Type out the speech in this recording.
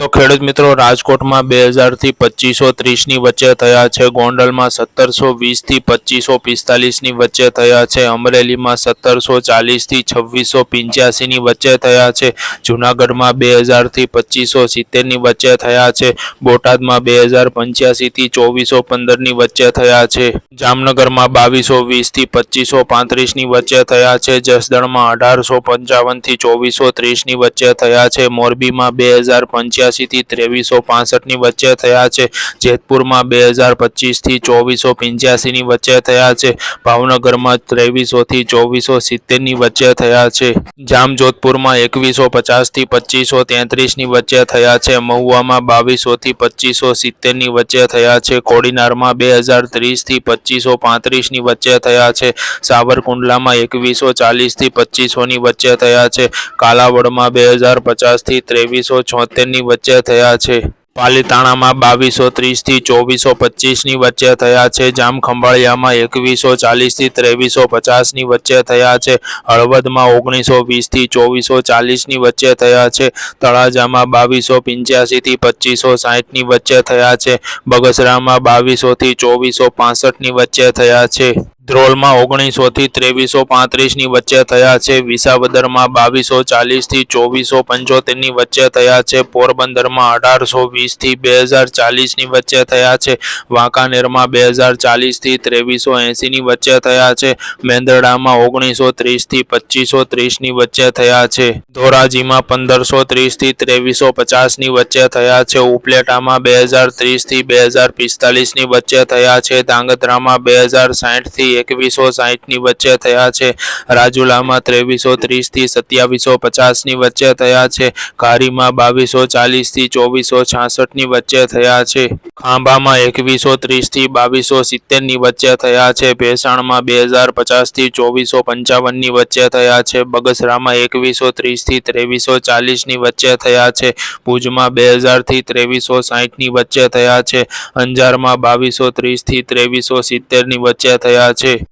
તો ખેડૂત મિત્રો, રાજકોટમાં બે હજારથી પચીસો ત્રીસની વચ્ચે થયા છે. ગોંડલમાં સત્તરસો વીસથી પચીસો પિસ્તાલીસની વચ્ચે થયા છે. અમરેલીમાં સત્તરસો ચાલીસથી છવ્વીસો પંચ્યાસીની વચ્ચે થયા છે. જુનાગઢમાં બે હજારથી પચીસો સિત્તેરની વચ્ચે થયા છે. બોટાદમાં બે હજાર પંચ્યાસીથી ચોવીસો પંદરની વચ્ચે થયા છે. જામનગરમાં બાવીસો વીસથી પચીસો પાંત્રીસની વચ્ચે થયા છે. જસદણમાં અઢારસો પંચાવનથી ચોવીસો ત્રીસની વચ્ચે થયા છે. મોરબીમાં બે હજાર પંચ્યાસીથી ત્રેવીસો પાસઠની વચ્ચે થયા છે. જેતપુરમાં બે હજાર પચીસથી ચોવીસો પંચ્યાસીની વચ્ચે થયા છે. ભાવનગરમાં ત્રેવીસોથી ચોવીસો સિત્તેરની વચ્ચે થયા છે. જામજોધપુરમાં એકવીસો પચાસથી પચીસો તેત્રીસની વચ્ચે થયા છે. મહુવામાં બાવીસોથી પચીસો સિત્તેરની વચ્ચે થયા છે. કોડીનારમાં બે હજાર ત્રીસથી પચીસો પાંત્રીસની વચ્ચે થયા છે. સાવરકુંડલામાં એકવીસો ચાલીસથી પચીસોની વચ્ચે થયા છે. કાલાવડમાં બે હજાર પચાસથી ત્રેવીસો છોતેરની વચ્ચે થયા છે. પાલીતાણામાં બાવીસો ત્રીસથી ચોવીસો પચીસની વચ્ચે થયા છે. જામખંભાળિયામાં એકવીસો ચાલીસથી ત્રેવીસો પચાસની વચ્ચે થયા છે. હળવદમાં ઓગણીસો વીસથી ચોવીસો ચાલીસની વચ્ચે થયા છે. તળાજામાં બાવીસો પંચ્યાસીથી પચીસો સાહીઠની વચ્ચે થયા છે. બગસરામાં બાવીસોથી ચોવીસો પાસઠની વચ્ચે થયા છે. ધ્રોલમાં ઓગણીસોથી ત્રેવીસો પાંત્રીસની વચ્ચે થયા છે. વિસાવદરમાં બાવીસો ચાલીસથી ચોવીસો પંચોતેરની વચ્ચે થયા છે. પોરબંદરમાં અઢારસો વીસથી બે હજાર ચાલીસની વચ્ચે થયા છે. વાંકાનેરમાં બે હજાર ચાલીસથી ત્રેવીસો એંસીની વચ્ચે થયા છે. મેંદરડામાં ઓગણીસો ત્રીસથી પચીસો ત્રીસની વચ્ચે થયા છે. ધોરાજીમાં પંદરસો ત્રીસથી ત્રેવીસો પચાસની વચ્ચે થયા છે. ઉપલેટામાં બે હજાર ત્રીસથી બે હજાર પિસ્તાલીસની વચ્ચે થયા છે. ધાંગધ્રામાં બે હજાર સાહીઠથી એકવીસો સાહીઠની વચ્ચે થયા છે. રાજુલામાં ત્રેવીસો ત્રીસથી સત્યાવીસો પચાસની વચ્ચે થયા છે. કારીમાં બાવીસો ચાલીસથી ચોવીસો છાસઠની વચ્ચે થયા છે. ખાંભામાં એકવીસો ત્રીસથી બાવીસો સિત્તેરની વચ્ચે થયા છે. ભેસાણમાં બે હજાર પચાસથી ચોવીસો પંચાવનની વચ્ચે થયા છે. બગસરામાં એકવીસો ત્રીસથી ત્રેવીસો ચાલીસની વચ્ચે થયા છે. ભુજમાં બે હજારથી ત્રેવીસો સાહીઠની વચ્ચે થયા છે. અંજારમાં બાવીસો ત્રીસથી ત્રેવીસો સિત્તેરની વચ્ચે થયા છે. আছে